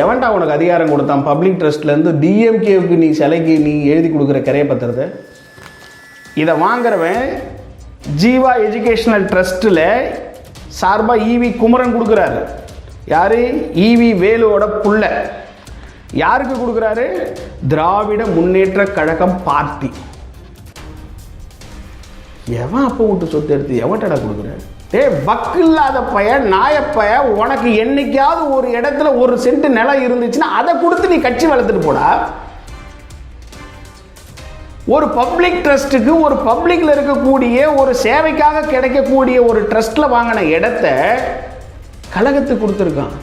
எவன்டா உனக்கு அதிகாரம் கொடுத்தான்? பப்ளிக் ட்ரஸ்ட்லேருந்து டிஎம்கேவுக்கு நீ சிலைக்கு நீ எழுதி கொடுக்குற கரைய பத்திரத்தை? இதை வாங்குறவன் ஜீவா எஜுகேஷனல் ட்ரஸ்ட்டில் சார்பாக ஈவி குமரன் கொடுக்குறாரு. யாரு? ஈவி வேலுவோட புள்ள. யாருக்கு கொடுக்குறாரு? திராவிட முன்னேற்ற கழகம் பார்ட்டி. எவன் அப்போ விட்டு சொத்து எடுத்து எவன்டடா கொடுக்குறாரு? ஏய் வக்கு இல்லாத பைய நாயப்பைய உனக்கு என்னைக்காவது ஒரு இடத்துல ஒரு சென்ட் நிலம் இருந்துச்சுன்னா அதை கொடுத்து நீ கட்சி வளர்த்துட்டு போடா. ஒரு பப்ளிக் ட்ரஸ்ட்டுக்கு ஒரு பப்ளிக்கில் இருக்கக்கூடிய ஒரு சேவைக்காக கிடைக்கக்கூடிய ஒரு ட்ரஸ்ட்டில் வாங்கின இடத்த கழகத்துக்கு கொடுத்துருக்கான்.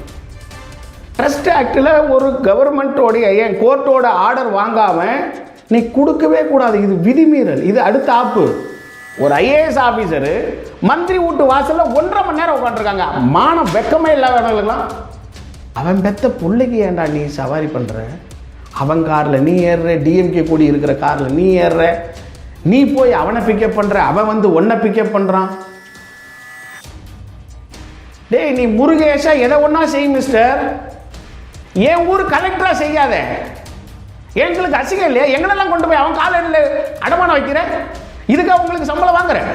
ட்ரஸ்ட் ஆக்டில் ஒரு கவர்மெண்ட்டோடைய ஏன் கோர்ட்டோட ஆர்டர் வாங்காமல் நீ கொடுக்கவே கூடாது. இது விதிமீறல். இது அடுத்த ஆப்பு. ஒரு ஐஏஎஸ் ஆஃபீஸரு மந்திரி வீட்டு வாசலில் ஒன்றரை மணி நேரம் உட்காந்துருக்காங்க மானம் வெக்கமே இல்லாதவங்களுக்குலாம் அவன் பெத்த பிள்ளைக்கு ஏன்டா நீ சவாரி பண்ணுற அவன் காரில் நீ ஏறுற டிஎம்கே கூடி இருக்கிற காரில் நீ ஏறுற. நீ போய் அவனை பிக்கப் பண்ணுற அவன் வந்து உன்னை பிக்கப் பண்ணுறான் டேய் நீ முருகேஷா எதை ஒன்றா செய் மிஸ்டர் என் ஊர் கலெக்டராக செய்யாத. எங்களுக்கு அசிங்கம் இல்லையா? எங்களெல்லாம் கொண்டு போய் அவன் காலையில் அடமானம் வைக்கிறேன் இதுக்கு அவங்களுக்கு சம்பளம் வாங்குறேன்.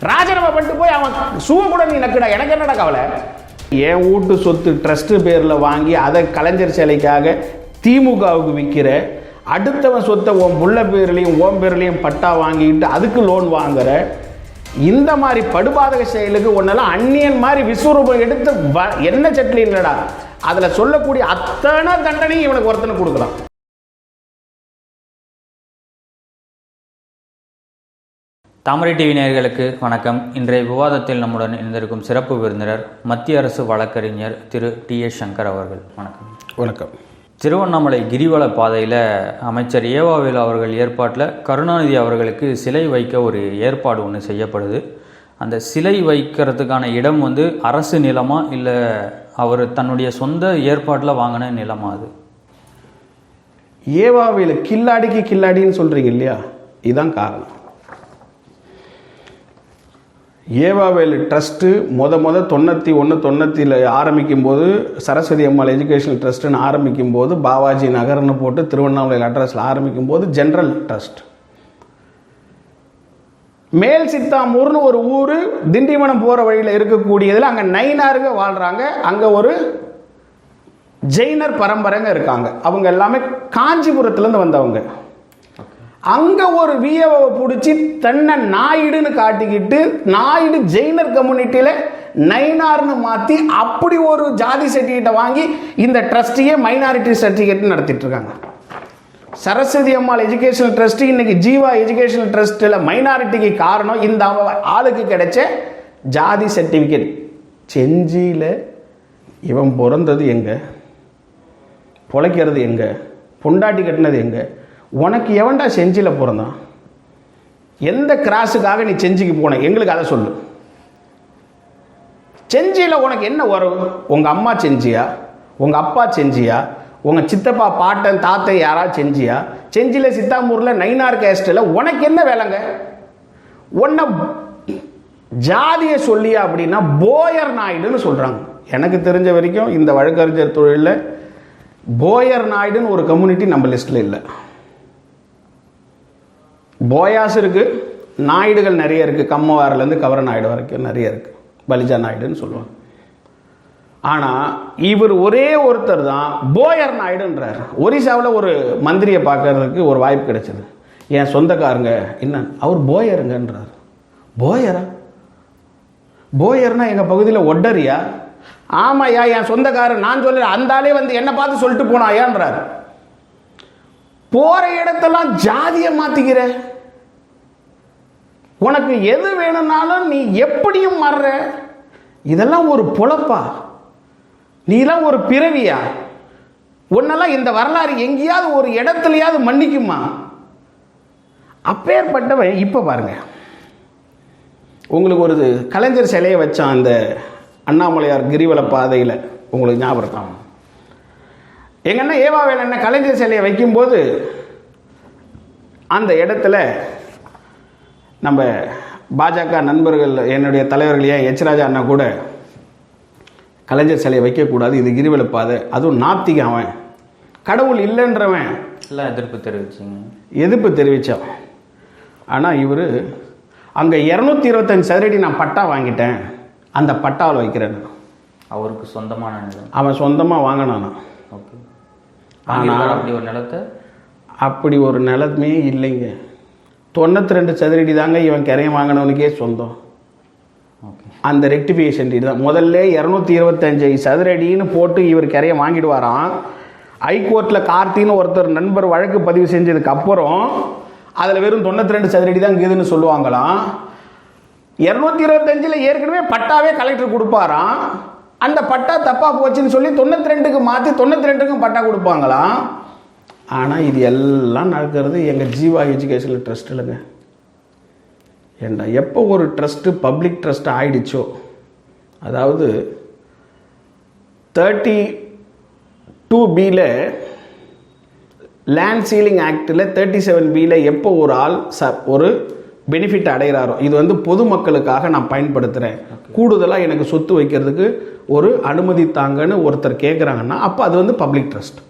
ராஜினாமா பண்ணிட்டு போய் அவன் சூவை கூட நீ நக்குடா. எனக்கு என்னடா கவலை? என் வீட்டு சொத்து ட்ரஸ்ட்டு பேரில் வாங்கி அதை கலைஞர் சிலைக்காக திமுகவுக்கு விற்கிற அடுத்தவன் சொத்தை உன் புள்ள பேர்லேயும் ஓம் பேர்லேயும் பட்டா வாங்கிட்டு அதுக்கு லோன் வாங்குற இந்த மாதிரி படுபாதக செயலுக்கு ஒன்றெல்லாம் அந்நியன் மாதிரி விஸ்வரூபம் எடுத்து வ- என்ன சட்லி இல்லைடா? அதில் சொல்லக்கூடிய அத்தனை தண்டனையும் இவனுக்கு ஒருத்தனை கொடுக்கலாம். தாமரை டிவி நேயர்களுக்கு வணக்கம். இன்றைய விவாதத்தில் நம்முடன் இணைந்திருக்கும் சிறப்பு விருந்தினர் மத்திய அரசு வழக்கறிஞர் திரு டி எஸ் சங்கர் அவர்கள். வணக்கம். வணக்கம். திருவண்ணாமலை கிரிவல பாதையில் அமைச்சர் ஏவாவேலு அவர்கள் ஏற்பாட்டில் கருணாநிதி அவர்களுக்கு சிலை வைக்க ஒரு ஏற்பாடு ஒன்று செய்யப்படுது. அந்த சிலை வைக்கிறதுக்கான இடம் வந்து அரசு நிலமா இல்லை அவர் தன்னுடைய சொந்த ஏற்பாட்டில் வாங்கின நிலமா அது? ஏவாவையில் கில்லாடிக்கு கில்லாடின்னு சொல்றீங்க இல்லையா? இதுதான் காரணம். ஏவாவேல் ட்ரஸ்ட்டு முத முத தொண்ணூற்றி ஒன்று தொண்ணூற்றியில் ஆரம்பிக்கும் போது சரஸ்வதி அம்மாள் எஜுகேஷனல் ட்ரஸ்ட்டுன்னு ஆரம்பிக்கும் போது பாவாஜி நகர்னு போட்டு திருவண்ணாமலையில் அட்ரஸில் ஆரம்பிக்கும் போது ஜென்ரல் ட்ரஸ்ட். மேல் சித்தாமூர்னு ஒரு ஊர் திண்டிவனம் போகிற வழியில் இருக்கக்கூடியதில் அங்கே நைனாருங்க வாழ்கிறாங்க அங்கே ஒரு ஜெயினர் பரம்பரைங்க இருக்காங்க. அவங்க எல்லாமே காஞ்சிபுரத்துலேருந்து வந்தவங்க. அங்கே ஒரு விஏவை பிடிச்சி தன்னை நாயுடுன்னு காட்டிக்கிட்டு நாயுடு ஜெயினர் கம்யூனிட்டியில் நைனார்னு மாற்றி அப்படி ஒரு ஜாதி சர்டிஃபிகேட்டை வாங்கி இந்த ட்ரஸ்டியே மைனாரிட்டி சர்டிஃபிகேட் நடத்திட்டு இருக்காங்க. சரஸ்வதி அம்மாள் எஜுகேஷனல் ட்ரஸ்ட் இன்னைக்கு ஜீவா எஜுகேஷனல் ட்ரஸ்ட்டில் மைனாரிட்டிக்கு காரணம் இந்த ஆளுக்கு கிடைச்ச ஜாதி சர்டிஃபிகேட். செஞ்சியில் இவன் பிறந்தது எங்கே? பொழைக்கிறது எங்கே? பொண்டாட்டி கட்டினது எங்கே? உனக்கு எவன்டா செஞ்சியில் பிறந்தான்? எந்த கிராஸுக்காக நீ செஞ்சிக்கு போன? எங்களுக்கு அதை சொல்லு. செஞ்சியில் உனக்கு என்ன உறவு உங்கள் அம்மா செஞ்சியா? உங்கள் அப்பா செஞ்சியா? உங்கள் சித்தப்பா பாட்டன் தாத்தை யாராவது செஞ்சியா? செஞ்சியில் சித்தாமூரில் நைனார் கேஸ்டில் உனக்கு என்ன வேலைங்க? உன்னை ஜாதியை சொல்லியா அப்படின்னா போயர் நாயுடுன்னு சொல்கிறாங்க எனக்கு தெரிஞ்ச வரைக்கும் இந்த வழக்கறிஞர் தொழிலில் போயர் நாயுடுன்னு ஒரு கம்யூனிட்டி நம்ம லிஸ்ட்டில் இல்லை. போயாஸ் இருக்கு நாயுடுகள் நிறைய இருக்குது கம்மவாரிலேருந்து கவர நாயுடு வரைக்கும் நிறைய இருக்குது பலிஜா நாயுடுன்னு சொல்லுவாங்க. ஆனால் இவர் ஒரே ஒருத்தர் தான் போயர் நாயுடுன்றார். ஒரிசாவில் ஒரு மந்திரியை பார்க்கறதுக்கு ஒரு வாய்ப்பு கிடைச்சது. என் சொந்தக்காரங்க என்ன? அவர் போயருங்கன்றார். போயரா? போயர்னா எங்கள் பகுதியில் ஒட்டரியா? ஆமாய்யா என் சொந்தக்காரன் நான் சொல்ல அந்த ஆளே வந்து என்னை பார்த்து சொல்லிட்டு போனாயான்றார். போகிற இடத்தெல்லாம் ஜாதியை மாற்றிக்கிறேன் உனக்கு எது வேணும்னாலும் நீ எப்படியும் மாறுற இதெல்லாம் ஒரு பொழப்பா? நீலாம் ஒரு பிறவியா? உன்னெல்லாம் இந்த வரலாறு எங்கேயாவது ஒரு இடத்துலயாவது மன்னிக்குமா? அப்பேற்பட்டவன் இப்போ பாருங்க. உங்களுக்கு ஒரு கலைஞர் சிலையை வச்சான் அந்த அண்ணாமலையார் கிரிவல பாதையில். உங்களுக்கு ஞாபகம் எங்கன்னா ஏவா வேலை என்ன கலைஞர் சிலையை வைக்கும்போது அந்த இடத்துல நம்ம பாஜக நண்பர்கள் என்னுடைய தலைவர்கள் ஏன் எச் ராஜா அண்ணா கூட கலைஞர் சிலையை வைக்கக்கூடாது? இது கிரிவல பாதை. அதுவும் நாத்திக அவன். கடவுள் இல்லைன்றவன். எல்லாம் எதிர்ப்பு தெரிவிச்சிங்க. எதிர்ப்பு தெரிவித்தான் ஆனால் இவர் அங்கே இரநூத்தி இருபத்தஞ்சு சதுரடி நான் பட்டா வாங்கிட்டேன். அந்த பட்டாவில் வைக்கிறேன் அவருக்கு சொந்தமான நிலம். அவன் சொந்தமாக வாங்கினானா ஓகே. ஆனா- ஆனால் அப்படி ஒரு நிலத்தை? அப்படி ஒரு நிலமே இல்லைங்க. தொண்ணூற்றி ரெண்டு சதுரடி தாங்க இவன் கிரையம் வாங்கினவனுக்கே சொந்தம். அந்த ரெக்டிஃபிகேஷன் டீட் தான். முதல்ல இரநூத்தி இருபத்தஞ்சு சதுரடின்னு போட்டு இவர் கிரைய வாங்கிடுவாராம். ஹைகோர்ட்டில் கார்த்தின்னு ஒருத்தர் நண்பர் வழக்கு பதிவு செஞ்சதுக்கு அப்புறம் அதில் வெறும் தொண்ணூற்றி ரெண்டு சதுரடி தான் இருக்குதுன்னு சொல்லுவாங்களாம். இரநூத்தி இருபத்தஞ்சில் ஏற்கனவே பட்டாவே கலெக்டர் கொடுப்பாராம். அந்த பட்டா தப்பாக போச்சுன்னு சொல்லி தொண்ணூற்றி ரெண்டுக்கு மாற்றி தொண்ணூற்றி ரெண்டுக்கும் பட்டா கொடுப்பாங்களாம். ஆனால் இது எல்லாம் நடக்கிறது எங்கள் ஜீவா எஜுகேஷனல் ட்ரஸ்ட்டில்ங்க ஏண்டா எப்போ ஒரு ட்ரஸ்ட்டு பப்ளிக் ட்ரஸ்ட் ஆயிடுச்சோ? அதாவது தேர்ட்டி டூ பியில் லேண்ட் சீலிங் ஆக்டில் தேர்ட்டி செவன் பியில் எப்போ ஒரு ஆள் ச ஒரு பெனிஃபிட் அடைகிறாரோ? இது வந்து பொதுமக்களுக்காக நான் பயன்படுத்துகிறேன் கூடுதலாக எனக்கு சொத்து வைக்கிறதுக்கு ஒரு அனுமதி தாங்கன்னு ஒருத்தர் கேட்குறாங்கன்னா அப்போ அது வந்து பப்ளிக் ட்ரஸ்ட்.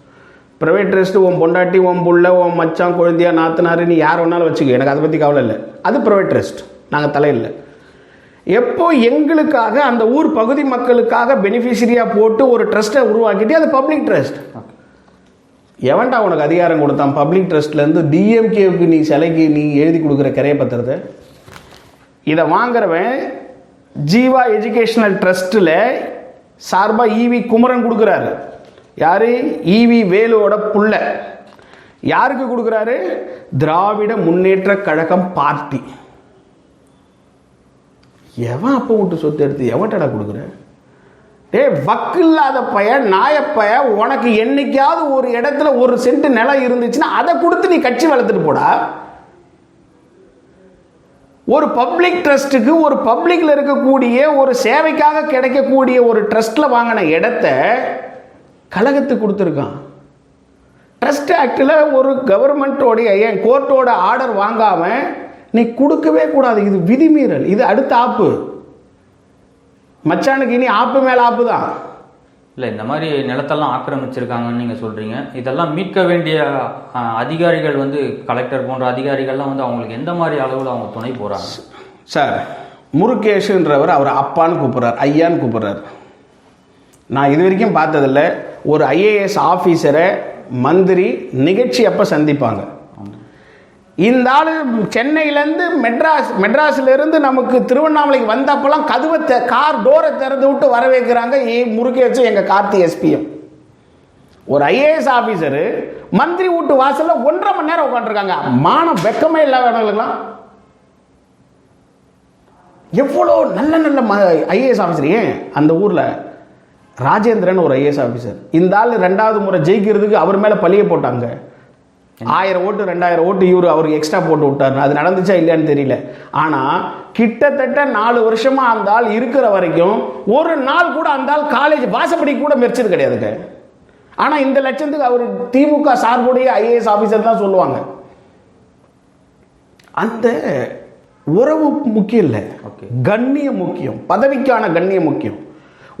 ப்ரைவேட் ட்ரஸ்ட்டு உன் பொண்டாட்டி உன் புள்ள உன் மச்சான் குழந்தையா நாத்தனார் நீ யார் வேணாலும் வச்சுக்க. எனக்கு அதை பற்றி கவலை இல்லை. அது ப்ரைவேட் ட்ரஸ்ட் நாங்கள் தலையில்லை. எப்போ எங்களுக்காக அந்த ஊர் பகுதி மக்களுக்காக பெனிஃபிஷரியாக போட்டு ஒரு ட்ரஸ்ட்டை உருவாக்கிட்டு அது பப்ளிக் ட்ரஸ்ட் எவன்டா உனக்கு அதிகாரம் கொடுத்தான்? பப்ளிக் ட்ரஸ்ட்லேருந்து டிஎம்கேவுக்கு நீ சிலைக்கு நீ எழுதி கொடுக்குற கிரைய பத்திரத்தை? இதை வாங்குறவன் ஜீவா எஜுகேஷனல் ட்ரஸ்ட்டில் சார்பாக ஈவி குமரன் கொடுக்குறாரு. யாரு? ஈவி வேலுவோட புள்ள. யாருக்கு கொடுக்குறாரு? திராவிட முன்னேற்ற கழகம் பார்ட்டி. எவன் அப்போ விட்டு சொத்து எடுத்து எவன்டா கொடுக்குற? டே வக்கு இல்லாத பய நாயப்பைய உனக்கு என்னைக்காவது ஒரு இடத்துல ஒரு சென்ட் நிலம் இருந்துச்சுன்னா அதை கொடுத்து நீ கட்சி வளர்த்துட்டு போடா. ஒரு பப்ளிக் ட்ரஸ்ட்டுக்கு ஒரு பப்ளிக்கில் இருக்கக்கூடிய ஒரு சேவைக்காக கிடைக்கக்கூடிய ஒரு ட்ரஸ்ட்டில் வாங்கின இடத்த கழகத்துக்கு கொடுத்துருக்கான். ட்ரஸ்ட் ஆக்டில் ஒரு கவர்மெண்ட்டோடைய ஏன் கோர்ட்டோட ஆர்டர் வாங்காம நீ கொடுக்கவே கூடாது. இது விதிமீறல். இது அடுத்த ஆப்பு. மச்சானுக்கு இனி ஆப்பு மேல ஆப்பு தான். இல்லை இந்த மாதிரி நிலத்தெல்லாம் ஆக்கிரமிச்சிருக்காங்கன்னு நீங்கள் சொல்கிறீங்க இதெல்லாம் மீட்க வேண்டிய அதிகாரிகள் வந்து கலெக்டர் போன்ற அதிகாரிகள்லாம் வந்து அவங்களுக்கு எந்த மாதிரி அளவில் அவங்க துணை போகிறாங்க சார் முருகேஷுன்றவர் அவர் அப்பான்னு கூப்பிட்றார் ஐயான்னு கூப்பிட்றார். நான் இது வரைக்கும் பார்த்ததில்ல. ஒரு ஐஏஎஸ் ஆஃபீஸரை மந்திரி நிகழ்ச்சி அப்போ சந்திப்பாங்க. இந்த ஆள் சென்னையிலேருந்து மெட்ராஸ் மெட்ராஸ்லேருந்து நமக்கு திருவண்ணாமலைக்கு வந்தப்பெல்லாம் கதுவை கார் டோரை திறந்து விட்டு வர வைக்கிறாங்க ஏ முருகேஷ் எங்கள் கார்த்தி எஸ்பிஎம் ஒரு ஐஏஎஸ் ஆஃபீஸரு மந்திரி வீட்டு வாசலில் ஒன்றரை மணி நேரம் உட்காந்துருக்காங்க மானம் வெக்கமே இல்லாதவங்களுக்குலாம் எவ்வளோ நல்ல நல்ல ம ஐஏஎஸ் ஆஃபீஸர் ஏன்? அந்த ஊரில் ராஜேந்திரன் ஒரு ஐஏஎஸ் ஆஃபீஸர் இந்த ஆள் ரெண்டாவது முறை ஜெயிக்கிறதுக்கு அவர் மேலே பழிய போட்டாங்க. ஆயிரம் ஓட்டு ரெண்டாயிரம் ஓட்டு இவர் அவருக்கு எக்ஸ்ட்ரா போட்டு விட்டாரு. அது நடந்துச்சா இல்லையான்னு தெரியல. ஆனால் கிட்டத்தட்ட நாலு வருஷமா அந்த ஆள் இருக்கிற வரைக்கும் ஒரு நாள் கூட அந்த ஆள் காலேஜ் வாசப்படி கூட மெரிச்சது கிடையாதுங்க. ஆனால் இந்த லட்சத்துக்கு அவர் திமுக சார்புடைய ஐஏஎஸ் ஆஃபீஸர் தான் சொல்லுவாங்க. அந்த உறவு முக்கியம் இல்லை. கண்ணியம் முக்கியம். பதவிக்கான கண்ணியம் முக்கியம்.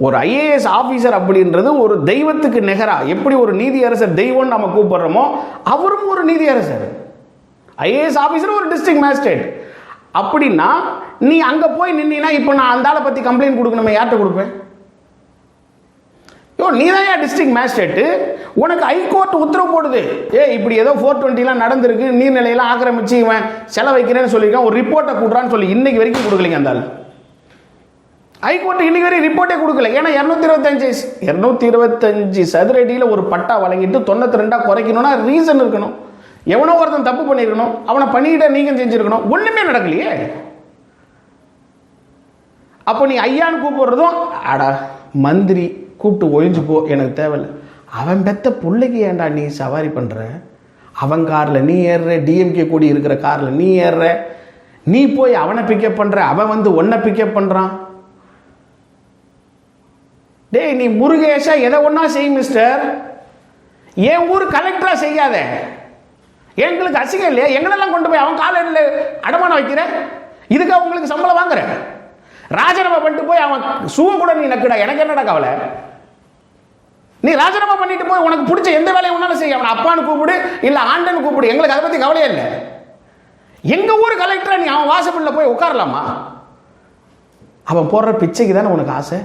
ஒரு ஐஏஎஸ் ஆஃபீஸர் அப்படின்றது ஒரு தெய்வத்துக்கு நிகரா. எப்படி ஒரு நீதியரசர் தெய்வம்னு நம்ம கூப்பிடுறோமோ அவரும் ஒரு நீதியரசர். ஐஏஎஸ் ஆஃபீஸர் ஒரு டிஸ்ட்ரிக்ட் மேஜிஸ்ட்ரேட் அப்படின்னா நீ அங்கே போய் நின்னா இப்போ நான் அந்த ஆளை பற்றி கம்ப்ளைண்ட் கொடுக்கணுமே யார்கிட்ட கொடுப்பேன்? யோ நீ தான் டிஸ்ட்ரிக்ட் மேஜிஸ்ட்ரேட்டு உனக்கு ஹைகோர்ட் உத்தரவு போடுது. ஏ இப்படி ஏதோ ஃபோர் டுவெண்ட்டிலாம் நடந்திருக்கு நீர்நிலையெல்லாம் ஆக்கிரமிச்சு இவன் செலவைக்கிறேன்னு சொல்லியிருக்கான் ஒரு ரிப்போர்ட்டை கூடுறான்னு சொல்லி இன்னைக்கு வரைக்கும் கொடுக்கலைங்க அந்த ஆள். ஹைகோர்ட் இன்னைக்கு வரைக்கும் ரிப்போர்ட்டே கொடுக்கல. ஏன்னா இரநூத்தி இருபத்தஞ்சு இரநூத்தி இருபத்தஞ்சு சதுரடியில் ஒரு பட்டா வழங்கிட்டு தொண்ணூத்தி ரெண்டா குறைக்கணும்னா ரீசன் இருக்கணும். எவனோ ஒருத்தன் தப்பு பண்ணியிருக்கணும். அவனை பண்ணிக்கிட்ட நீங்கள் செஞ்சிருக்கணும். ஒன்றுமே நடக்கலையே. அப்போ நீ ஐயான்னு கூப்பிடுறதும் அடா மந்திரி கூப்பிட்டு ஒழிஞ்சு போ எனக்கு தேவையில்லை. அவன் பெத்த பிள்ளைக்கு ஏன்டா நீ சவாரி பண்ணுற அவன் காரில் நீ ஏறுற டிஎம்கே கூடி இருக்கிற காரில் நீ ஏறுற. நீ போய் அவனை பிக்கப் பண்ணுற அவன் வந்து ஒன்றை பிக்கப் பண்ணுறான் டேய் நீ முருகேஷா எதை ஒன்றா செய் மிஸ்டர் என் ஊர் கலெக்டரா செய்யாத. எங்களுக்கு அசிங்கம் இல்லையா? எங்களெல்லாம் கொண்டு போய் அவன் காலையில் அடமானம் வைக்கிற? இதுக்கு உங்களுக்கு சம்பளம் வாங்குற? ராஜினாமா பண்ணிட்டு போய் அவன் சுவ கூட நீ நக்குடா. எனக்கு என்னடா கவலை? நீ ராஜினாமா பண்ணிட்டு போய் உனக்கு பிடிச்ச எந்த வேலையை உன்னாலும் செய்ய? அவன் அப்பான்னு கூப்பிடு இல்ல ஆண்டன்னு கூப்பிடு. எங்களுக்கு அதை பத்தி கவலையே இல்லை. எங்க ஊர் கலெக்டரா நீ அவன் வாசப்படியில் போய் உட்காரலாமா? அவன் போடுற பிச்சைக்கு தானே உனக்கு ஆசை?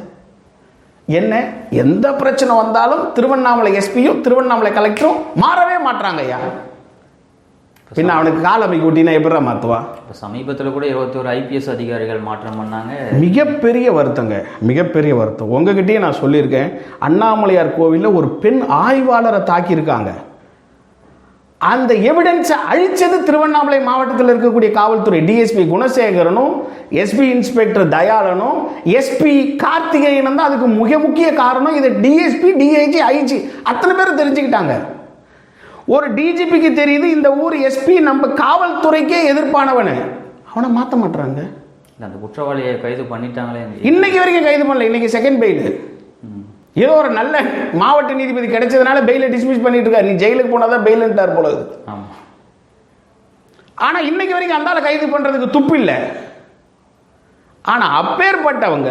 என்ன? எந்த பிரச்சனை வந்தாலும் திருவண்ணாமலை எஸ்பியும் திருவண்ணாமலை கலெக்டரும் மாறவே மாட்றாங்க ஐயா. பின்ன அவனுக்கு கால் அமைக்க விட்டினா எப்படிடா மாத்துவான் இப்போ சமீபத்தில் கூட இருபத்தோரு ஐபிஎஸ் அதிகாரிகள் மாற்றம் பண்ணாங்க. மிகப்பெரிய வருத்தங்க மிகப்பெரிய வருத்தம். உங்ககிட்டயே நான் சொல்லியிருக்கேன் அண்ணாமலையார் கோவிலில் ஒரு பெண் ஆய்வாளரை தாக்கியிருக்காங்க. அந்த எவிடன்ஸை அழிச்சது திருவண்ணாமலை மாவட்டத்தில் இருக்கக்கூடிய காவல்துறை. டிஎஸ்பி குணசேகரனும் எஸ்பி இன்ஸ்பெக்டர் தயாளனும் எஸ்பி கார்த்திகேயனும் தான் அதுக்கு மிக முக்கிய காரணம் இதை டிஎஸ்பி டிஐஜி ஐஜி அத்தனை பேரும் தெரிஞ்சுக்கிட்டாங்க. ஒரு டிஜிபிக்கு தெரியுது இந்த ஊர் எஸ்பி நம்ம காவல்துறைக்கே எதிர்ப்பானவனு. அவனை மாற்ற மாட்டாங்க இல்ல, அந்த குற்றவாளியை கைது பண்ணிட்டாங்களே. இன்னைக்கு வரைக்கும் கைது பண்ணல இன்னைக்கு செகண்ட் பெயில். ஏதோ ஒரு நல்ல மாவட்ட நீதிபதி கிடைச்சதுனால பெயிலை டிஸ்மிஸ் பண்ணிட்டு இருக்காரு. நீ ஜெயிலுக்கு போனாதான் பெயில்ன்ட்டார் போல இருக்கு. ஆமா. ஆனா இன்னைக்கு வரைக்கும் அந்த ஆளை கைது பண்றதுக்கு துப்பு இல்லை. ஆனா அப்பேற்பட்டவங்க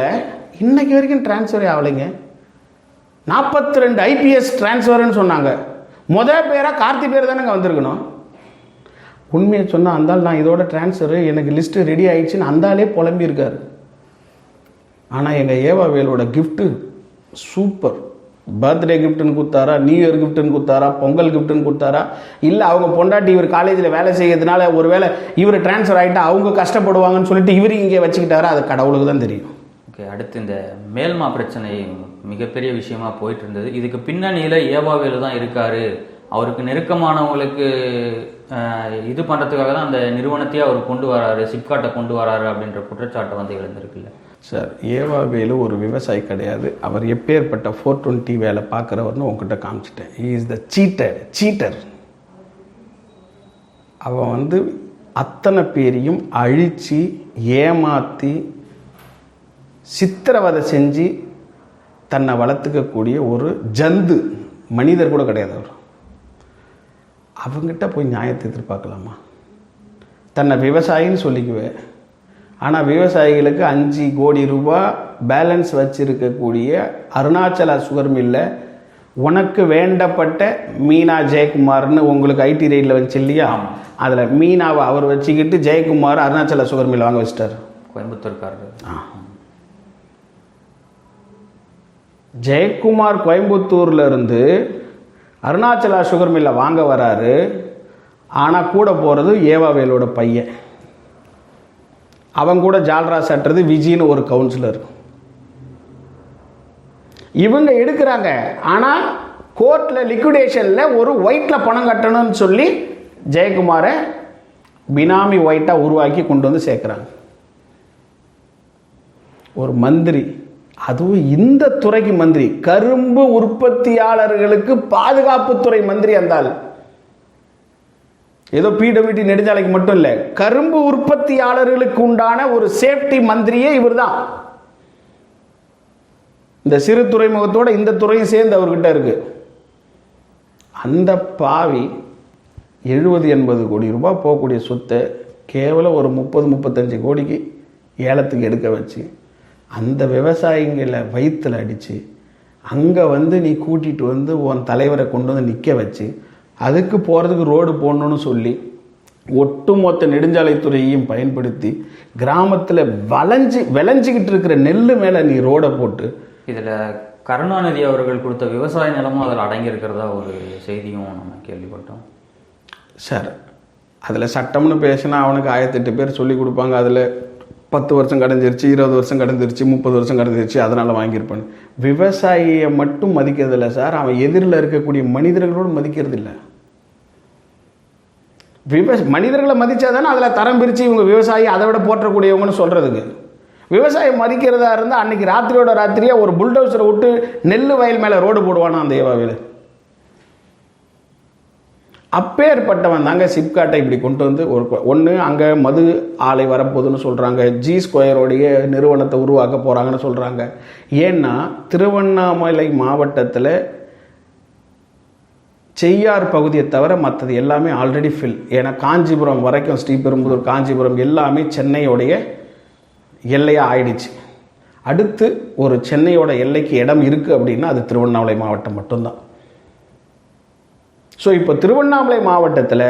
இன்னைக்கு வரைக்கும் டிரான்ஸ்ஃபரே ஆகலைங்க நாற்பத்தி ரெண்டு ஐபிஎஸ் டிரான்ஸ்ஃபர்னு சொன்னாங்க. முத பேரா கார்த்தி பேர் தானேங்க வந்திருக்கணும். உண்மையை சொன்னா அந்த ஆள் நான் இதோட டிரான்ஸ்ஃபர் எனக்கு லிஸ்ட் ரெடி ஆயிடுச்சுன்னு அந்த ஆளே புலம்பி இருக்காரு ஆனா எங்க ஏவா வேலோட gift சூப்பர். பர்த்டே கிஃப்ட்னு கொடுத்தாரா நியூ இயர் கிஃப்ட்னு கொடுத்தாரா பொங்கல் கிஃப்ட்னு கொடுத்தாரா? இல்லை அவங்க பொண்டாட்டி இவர் காலேஜில் வேலை செய்யறதுனால ஒருவேளை இவர் டிரான்ஸ்ஃபர் ஆகிட்டா அவங்க கஷ்டப்படுவாங்கன்னு சொல்லிட்டு இவர் இங்கே வச்சுக்கிட்டாரா? அது கடவுளுக்கு தான் தெரியும். ஓகே அடுத்து இந்த மேல்மா பிரச்சனை மிகப்பெரிய விஷயமா போயிட்டு இருந்தது இதுக்கு பின்னணியில் ஏவாவேலு தான் இருக்காரு. அவருக்கு நெருக்கமானவங்களுக்கு இது பண்ணுறதுக்காக தான் அந்த நிறுவனத்தையே அவர் கொண்டு வராரு சிப்காட்டை கொண்டு வராரு அப்படின்ற குற்றச்சாட்டை வந்து எழுந்திருக்குல்ல. சார் ஏவாவேலு ஒரு விவசாயி கிடையாது. அவர் எப்பேற்பட்ட ஃபோர் டுவெண்ட்டி வேலை பார்க்குறவர்னு உங்ககிட்ட காமிச்சிட்டேன். He is the cheater cheater அவன் வந்து அத்தனை பேரையும் அழித்து ஏமாற்றி சித்திரவதை செஞ்சு தன்னை வளர்த்துக்கக்கூடிய ஒரு ஜந்து மனிதர் கூட கிடையாது அவர். அவங்ககிட்ட போய் நியாயத்தை எதிர்பார்க்கலாமா? தன்னை விவசாயின்னு சொல்லிக்குவேன். ஆனால் விவசாயிகளுக்கு அஞ்சு கோடி ரூபாய் பேலன்ஸ் வச்சிருக்கக்கூடிய அருணாச்சலா சுகர் மில்ல உனக்கு வேண்டப்பட்ட மீனா ஜெயக்குமார்னு உங்களுக்கு ஐடி ரைடில் வந்துச்சு இல்லையா? அதில் மீனாவை அவர் வச்சுக்கிட்டு ஜெயக்குமார் அருணாச்சலா சுகர் மில் வாங்க வச்சிட்டார். கோயம்புத்தூர்காரர். ஜெயக்குமார் கோயம்புத்தூர்ல இருந்து அருணாச்சலா சுகர் மில்லை வாங்க வராரு. ஆனால் கூட போகிறது ஏவாவேலோட பையன். அவங்க கூட ஜால்ரா சட்டுறது விஜின்னு ஒரு கவுன்சிலர் இவங்க எடுக்கிறாங்க. ஆனால் கோர்ட்டில் லிக்விடேஷனில் ஒரு ஒயிட்டில் பணம் கட்டணும்னு சொல்லி ஜெயக்குமாரை பினாமி ஒயிட்டாக உருவாக்கி கொண்டு வந்து சேர்க்குறாங்க. ஒரு மந்திரி. அதுவும் இந்த துறைக்கு மந்திரி. கரும்பு உற்பத்தியாளர்களுக்கு பாதுகாப்புத்துறை மந்திரி அந்தாள் ஏதோ பிடபிள்யூடி நெடுஞ்சாலைக்கு மட்டும் இல்லை கரும்பு உற்பத்தியாளர்களுக்கு உண்டான ஒரு சேஃப்டி மந்திரியே இவர் தான் இந்த சிறு துறைமுகத்தோட இந்த துறையும் சேர்ந்து அவர்கிட்ட இருக்கு. அந்த பாவி எழுபது எண்பது கோடி ரூபாய் போகக்கூடிய சொத்தை கேவலம் ஒரு முப்பது முப்பத்தஞ்சு கோடிக்கு ஏலத்துக்கு எடுக்க வச்சு அந்த விவசாயிங்களை வயிற்றில் அடித்து அங்கே வந்து நீ கூட்டிகிட்டு வந்து உன் தலைவரை கொண்டு வந்து நிற்க வச்சு அதுக்கு போகிறதுக்கு ரோடு போடணும்னு சொல்லி ஒட்டுமொத்த நெடுஞ்சாலைத்துறையையும் பயன்படுத்தி கிராமத்தில் வளைஞ்சு விளைஞ்சிக்கிட்டு இருக்கிற நெல் மேலே நீ ரோடை போட்டு இதில் கருணாநிதி அவர்கள் கொடுத்த விவசாய நிலமும் அதில் அடங்கியிருக்கிறதா ஒரு செய்தியும் நம்ம கேள்விப்பட்டோம். சார் அதில் சட்டம்னு பேசினா அவனுக்கு ஆயிரத்தெட்டு பேர் சொல்லி கொடுப்பாங்க. அதில் பத்து வருஷம் கடந்துருச்சு இருபது வருஷம் கடந்துருச்சு முப்பது வருஷம் கடந்துருச்சு அதனால் வாங்கியிருப்பான் விவசாயியை மட்டும் மதிக்கிறது இல்லை சார். அவன் எதிரில் இருக்கக்கூடிய மனிதர்களோடு மதிக்கிறது இல்லை விவ மனிதர்களை மதித்தா தானே அதில் தரம் பிரித்து இவங்க விவசாயி அதை விட போற்றக்கூடியவங்கன்னு சொல்கிறதுக்கு விவசாயம் மதிக்கிறதா இருந்தால் அன்றைக்கி ராத்திரியோட ராத்திரியாக ஒரு புல்டோசரை விட்டு நெல் வயல் மேலே ரோடு போடுவானா அந்த ஏவாவில்? அப்பேற்பட்டவன் தாங்க சிப்காட்டை இப்படி கொண்டு வந்து ஒரு ஒன்று அங்கே மது ஆலை வரப்போகுதுன்னு சொல்கிறாங்க ஜி ஸ்கொயரோடைய நிறுவனத்தை உருவாக்க போகிறாங்கன்னு சொல்கிறாங்க ஏன்னா திருவண்ணாமலை மாவட்டத்தில் செய்யார் பகுதியை தவிர மற்றது எல்லாமே ஆல்ரெடி ஃபில் ஏன்னா காஞ்சிபுரம் வரைக்கும் ஸ்ரீபெரும்புதூர் காஞ்சிபுரம் எல்லாமே சென்னையோடைய எல்லையாக ஆயிடுச்சு. அடுத்து ஒரு சென்னையோட எல்லைக்கு இடம் இருக்குது அப்படின்னா அது திருவண்ணாமலை மாவட்டம் மட்டும்தான். ஸோ இப்போ திருவண்ணாமலை மாவட்டத்தில்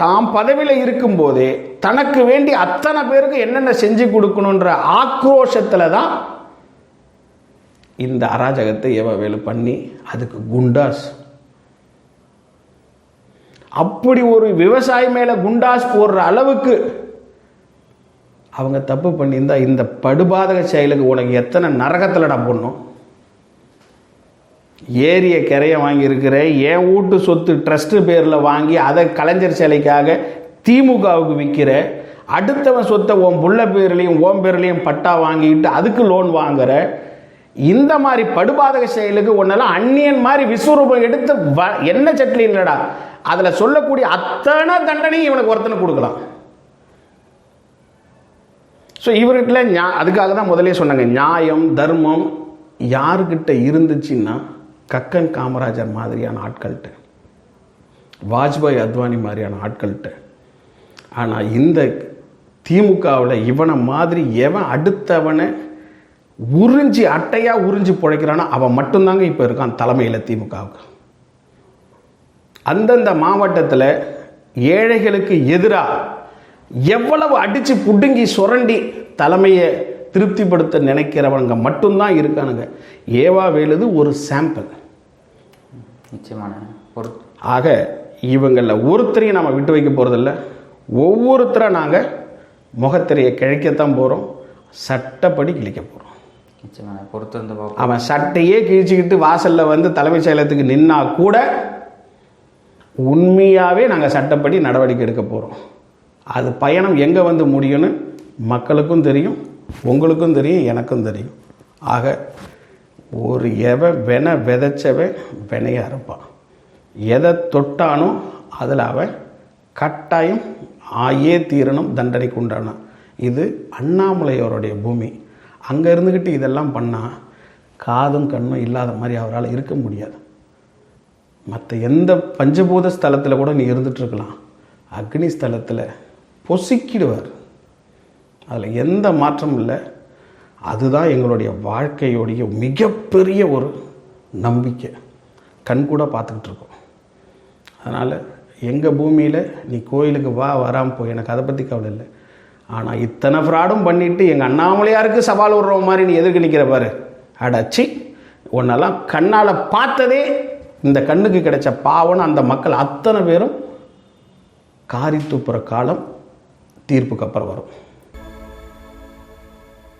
தாம் பதவியில் இருக்கும்போதே தனக்கு வேண்டி அத்தனை பேருக்கு என்னென்ன செஞ்சு கொடுக்கணுன்ற ஆக்ரோஷத்தில் தான் இந்த அராஜகத்தை எவ பண்ணி அதுக்கு குண்டாஸ் அப்படி ஒரு விவசாயி மேலே குண்டாஸ் போடுற அளவுக்கு அவங்க தப்பு பண்ணியிருந்தா இந்த படுபாதக செயலுக்கு உனக்கு எத்தனை நரகத்தில்டா பண்ணும் ஏரிய கரையை வாங்கியிருக்கிற என் வீட்டு சொத்து ட்ரஸ்ட்டு பேரில் வாங்கி அதை கலைஞர் சிலைக்காக திமுகவுக்கு விற்கிற அடுத்தவன் சொத்தை உன் புள்ள பேர்லையும் ஓம் பேர்லையும் பட்டா வாங்கிட்டு அதுக்கு லோன் வாங்குற இந்த மாதிரி படுபாதக செயலுக்கு ஒன்றெல்லாம் அந்நியன் மாதிரி விஸ்வரூபம் எடுத்து வ என்ன சட்லி இல்லைடா? அதில் சொல்லக்கூடிய அத்தனை தண்டனையும் இவனுக்கு ஒருத்தனை கொடுக்கலாம். ஸோ இவர்கிட்ட ஞா அதுக்காக தான் முதலே சொன்னாங்க நியாயம் தர்மம் யாருக்கிட்ட இருந்துச்சுன்னா கக்கன் காமராஜர் மாதிரியான ஆட்கள்கிட்ட வாஜ்பாய் அத்வானி மாதிரியான ஆட்கள்கிட்ட. ஆனால் இந்த திமுகவில் இவனை மாதிரி எவன் அடுத்தவனை உறிஞ்சி அட்டையாக உறிஞ்சி பிழைக்கிறானோ அவன் மட்டும்தாங்க இப்போ இருக்கான் தலைமையில் திமுகவுக்கு. அந்தந்த மாவட்டத்தில் ஏழைகளுக்கு எதிராக எவ்வளவு அடித்து புடுங்கி சுரண்டி தலைமையை திருப்திப்படுத்த நினைக்கிறவங்க மட்டும்தான் இருக்கானுங்க. ஏவா வேலுது ஒரு சாம்பிள் நிச்சயமான ஆக இவங்களில் ஒருத்தரையும் நம்ம விட்டு வைக்க போகிறதில்ல ஒவ்வொருத்தரை நாங்கள் முகத்திரையை கிழிக்கத்தான் போகிறோம் சட்டப்படி கிழிக்க போகிறோம் நிச்சயமான பொறுத்திருந்து அவன் சட்டையே கிழிச்சிக்கிட்டு வாசலில் வந்து தலைமைச் செயலகத்துக்கு நின்னா கூட உண்மையாகவே நாங்கள் சட்டப்படி நடவடிக்கை எடுக்க போகிறோம் அது பயணம் எங்கே வந்து முடியும்னு மக்களுக்கும் தெரியும் உங்களுக்கும் தெரியும் எனக்கும் தெரியும். ஆக ஒரு எவன் வென விதைச்சவன் வினையாக அறுப்பான் எதை தொட்டானோ அதில் அவன் கட்டாயம் ஆயே தீரணும் தண்டனைக்கு உண்டானான் இது அண்ணாமலையோருடைய பூமி. அங்கே இருந்துக்கிட்டு இதெல்லாம் பண்ணால் காதும் கண்ணும் இல்லாத மாதிரி அவரால் இருக்க முடியாது. மற்ற எந்த பஞ்சபூத ஸ்தலத்தில் கூட நீ இருந்துகிட்ருக்கலாம் அக்னி ஸ்தலத்தில் பொசுக்கிடுவார். அதில் எந்த மாற்றமும் இல்லை. அதுதான் எங்களுடைய வாழ்க்கையுடைய மிகப்பெரிய ஒரு நம்பிக்கை. கண் கூட பார்த்துக்கிட்டு இருக்கோம் அதனால் எங்கள் பூமியில் நீ கோயிலுக்கு வா வராமல் போய். எனக்கு அதை பற்றி கவலை இல்லை. ஆனால் இத்தனை ஃப்ராடும் பண்ணிவிட்டு எங்கள் அண்ணாமலையாருக்கு சவால் விடுற மாதிரி நீ எதிர்க்க நிற்கிற பாரு. அடச்சி உன்னெல்லாம் கண்ணால் பார்த்ததே இந்த கண்ணுக்கு கிடைச்ச பாவனை அந்த மக்கள் அத்தனை பேரும் காரி துப்புற காலம் தீர்ப்புக்கு அப்புறம் வரும்.